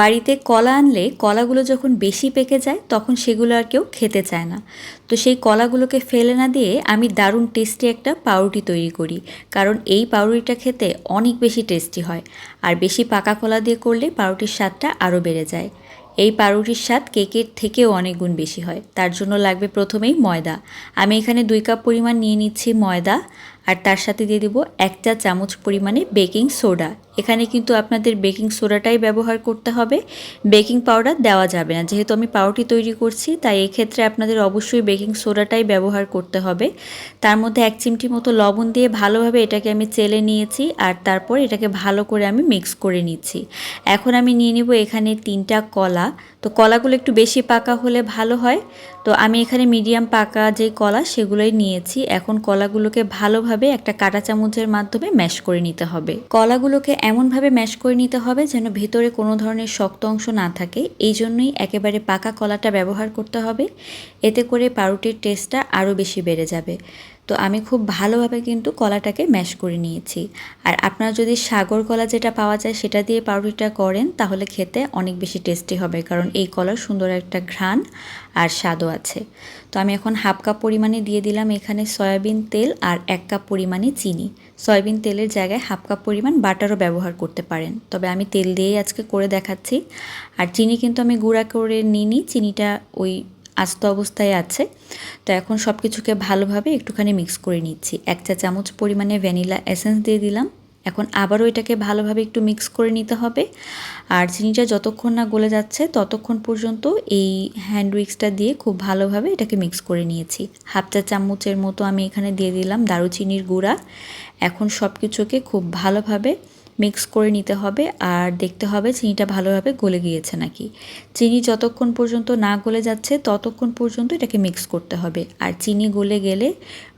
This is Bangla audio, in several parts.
বাড়িতে কলা আনলে কলাগুলো যখন বেশি পেকে যায়, তখন সেগুলো আর কেউ খেতে চায় না। তো সেই কলাগুলোকে ফেলে না দিয়ে আমি দারুণ টেস্টি একটা পাউরুটি তৈরি করি, কারণ এই পাউরুটিটা খেতে অনেক বেশি টেস্টি হয়। আর বেশি পাকা কলা দিয়ে করলে পাউরুটির স্বাদটা আরও বেড়ে যায়। এই পাউরুটির স্বাদ কেকের থেকেও অনেক গুণ বেশি হয়। তার জন্য লাগবে প্রথমেই ময়দা। আমি এখানে দুই কাপ পরিমাণ নিয়ে নিচ্ছি ময়দা, আর তার সাথে দিয়ে দেবো এক চা চামচ পরিমাণে বেকিং সোডা। এখানে কিন্তু আপনাদের বেকিং সোডাটাই ব্যবহার করতে হবে। বেকিং পাউডার দেওয়া যাবে না। যেহেতু আমি পাউরুটি তৈরি করছি, তাই এক্ষেত্রে আপনাদের অবশ্যই বেকিং সোডাটাই ব্যবহার করতে হবে। তার মধ্যে এক চিমটি মতো লবণ দিয়ে ভালোভাবে এটাকে আমি চেলে নিয়েছি আর তারপর এটাকে ভালো করে আমি মিক্স করে নিচ্ছি। এখন আমি নিয়ে নিব এখানে তিনটা কলা। তো কলাগুলো একটু বেশি পাকা হলে ভালো হয়। তো আমি এখানে মিডিয়াম পাকা যে কলা সেগুলোই নিয়েছি। এখন কলাগুলোকে ভালোভাবে একটা কাঁটা চামচের মাধ্যমে ম্যাশ করে নিতে হবে। কলাগুলোকে এমনভাবে ম্যাশ করে নিতে হবে যেন ভেতরে কোনো ধরনের শক্ত অংশ না থাকে। এই জন্যই একেবারে পাকা কলাটা ব্যবহার করতে হবে। এতে করে পাউরুটির টেস্টটা আরও বেশি বেড়ে যাবে। তো আমি খুব ভালোভাবে কিন্তু কলাটাকে ম্যাশ করে নিয়েছি। আর আপনারা যদি সাগর কলা যেটা পাওয়া যায় সেটা দিয়ে পাউরুটিটা করেন, তাহলে খেতে অনেক বেশি টেস্টি হবে, কারণ এই কলার সুন্দর একটা ঘ্রাণ আর স্বাদও আছে। তো আমি এখন হাফ কাপ পরিমাণে দিয়ে দিলাম এখানে সয়াবিন তেল আর এক কাপ পরিমাণে চিনি। সয়াবিন তেলের জায়গায় হাফ কাপ পরিমাণ বাটারও ব্যবহার করতে পারেন। তবে আমি তেল দিয়েই আজকে করে দেখাচ্ছি। আর চিনি কিন্তু আমি গুঁড়া করে নিইনি, চিনিটা ওই আস্ত অবস্থায় আছে। তো এখন সব কিছুকে ভালোভাবে একটুখানি মিক্স করে নিচ্ছি। এক চা চামচ পরিমাণে ভ্যানিলা এসেন্স দিয়ে দিলাম। এখন আবারও এটাকে ভালোভাবে একটু মিক্স করে নিতে হবে। আর চিনিটা যতক্ষণ না গলে যাচ্ছে, ততক্ষণ পর্যন্ত এই হ্যান্ড উইক্সটা দিয়ে খুব ভালোভাবে এটাকে মিক্স করে নিয়েছি। হাফ চা চামচের মতো আমি এখানে দিয়ে দিলাম দারুচিনির গুঁড়া। এখন সব কিছুকে খুব ভালোভাবে মিক্স করে নিতে হবে আর দেখতে হবে চিনিটা ভালোভাবে গলে গিয়েছে নাকি। চিনি যতক্ষণ পর্যন্ত না গলে যাচ্ছে ততক্ষণ পর্যন্ত এটাকে মিক্স করতে হবে। আর চিনি গলে গেলে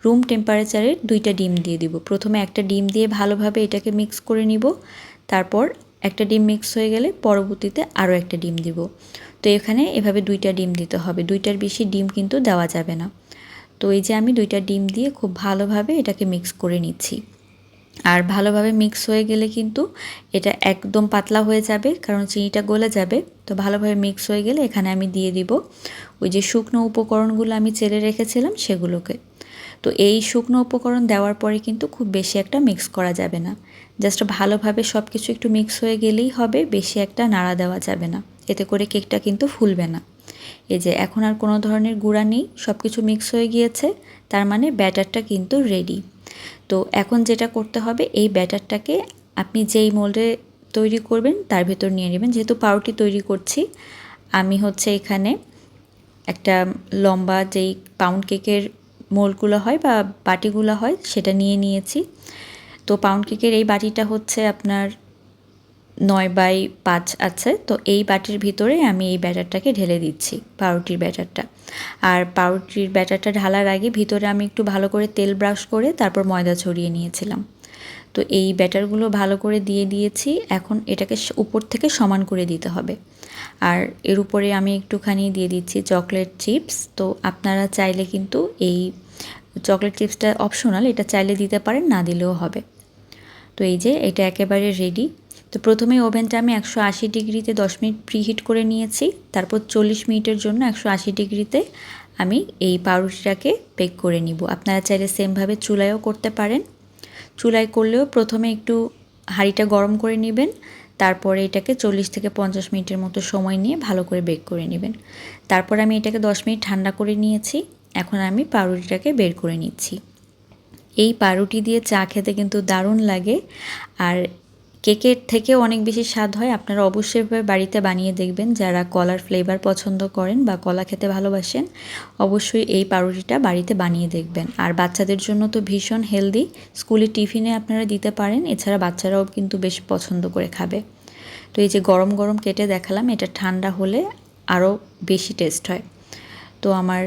রুম টেম্পারেচারে দুইটা ডিম দিয়ে দিব। প্রথমে একটা ডিম দিয়ে ভালোভাবে এটাকে মিক্স করে নিব। তারপর একটা ডিম মিক্স হয়ে গেলে পরবর্তীতে আরও একটা ডিম দিব। তো এখানে এভাবে দুইটা ডিম দিতে হবে। দুইটার বেশি ডিম কিন্তু দেওয়া যাবে না। তো এই যে আমি দুইটা ডিম দিয়ে খুব ভালোভাবে এটাকে মিক্স করে নিচ্ছি। আর ভালোভাবে মিক্স হয়ে গেলে কিন্তু এটা একদম পাতলা হয়ে যাবে, কারণ চিনিটা গলে যাবে। তো ভালোভাবে মিক্স হয়ে গেলে এখানে আমি দিয়ে দিব ওই যে শুকনো উপকরণগুলো আমি চেলে রেখেছিলাম সেগুলোকে। তো এই শুকনো উপকরণ দেওয়ার পরে কিন্তু খুব বেশি একটা মিক্স করা যাবে না। জাস্ট ভালোভাবে সব কিছু একটু মিক্স হয়ে গেলেই হবে, বেশি একটা নাড়া দেওয়া যাবে না। এতে করে কেকটা কিন্তু ফুলবে না। এই যে এখন আর কোনো ধরনের গুঁড়া নেই সব কিছু মিক্স হয়ে গিয়েছে, তার মানে ব্যাটারটা কিন্তু রেডি তো এখন যেটা করতে হবে, এই ব্যাটারটাকে আপনি যেই মোল্ডে তৈরি করবেন, তার ভেতর নিয়ে নেবেন। যেহেতু পাউরুটি তৈরি করছি, আমি হচ্ছে এখানে একটা লম্বা যেই পাউন্ড কেকের মোলগুলো হয় বা বাটিগুলো হয়, সেটা নিয়ে নিয়েছি। তো পাউন্ড কেকের এই বাটিটা হচ্ছে আপনার নয় বাই পাঁচ আছে, তো এই বাটির ভিতরে আমি এই ব্যাটারটাকে ঢেলে দিচ্ছি, পাউরুটির ব্যাটারটা। আর পাউরুটির ব্যাটারটা ঢালার আগে ভিতরে আমি একটু ভালো করে তেল ব্রাশ করে তারপর ময়দা ছড়িয়ে নিয়েছিলাম। তো এই ব্যাটারগুলো ভালো করে দিয়ে দিয়েছি, এখন এটাকে উপর থেকে সমান করে দিতে হবে। আর এর উপরে আমি একটুখানি দিয়ে দিচ্ছি চকলেট চিপস, তো আপনারা চাইলে কিন্তু এই চকলেট চিপসটা অপশনাল, এটা চাইলে দিতে পারেন, না দিলেও হবে। তো এই যে এটা একেবারে রেডি তো প্রথমে ওভেনটা আমি একশো আশি ডিগ্রিতে দশ মিনিট প্রিহিট করে নিয়েছি। তারপর চল্লিশ মিনিটের জন্য একশো আশি ডিগ্রিতে আমি এই পাউরুটিটাকে বেক করে নিব। আপনারা চাইলে সেমভাবে চুলায়ও করতে পারেন। চুলায় করলেও প্রথমে একটু হাঁড়িটা গরম করে নেবেন। তারপরে এটাকে চল্লিশ থেকে পঞ্চাশ মিনিটের মতো সময় নিয়ে ভালো করে বেক করে নেবেন। তারপর আমি এটাকে দশ মিনিট ঠান্ডা করে নিয়েছি। এখন আমি পাউরুটিটাকে বের করে নিচ্ছি। এই পাউরুটি দিয়ে চা খেতে কিন্তু দারুণ লাগে। আর কেকের থেকেও অনেক বেশি স্বাদ হয়, আপনারা অবশ্যই বাড়িতে বানিয়ে দেখবেন। যারা কলার ফ্লেভার পছন্দ করেন বা কলা খেতে ভালোবাসেন, অবশ্যই এই পাউরুটিটা বাড়িতে বানিয়ে দেখবেন। আর বাচ্চাদের জন্য তো ভীষণ হেলদি স্কুলে টিফিনে আপনারা দিতে পারেন, এছাড়া বাচ্চারাও কিন্তু বেশ পছন্দ করে খাবে। তো এই যে গরম গরম কেটে দেখালাম, এটা ঠান্ডা হলে আরও বেশি টেস্ট হয়। তো আমার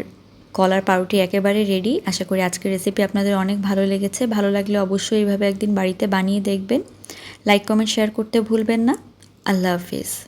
কলার পাউরুটি একেবারে রেডি আশা করি আজকের রেসিপি আপনাদের অনেক ভালো লেগেছে। ভালো লাগলে অবশ্যই এইভাবে একদিন বাড়িতে বানিয়ে দেখবেন। লাইক কমেন্ট শেয়ার করতে ভুলবেন না। আল্লাহ হাফিজ।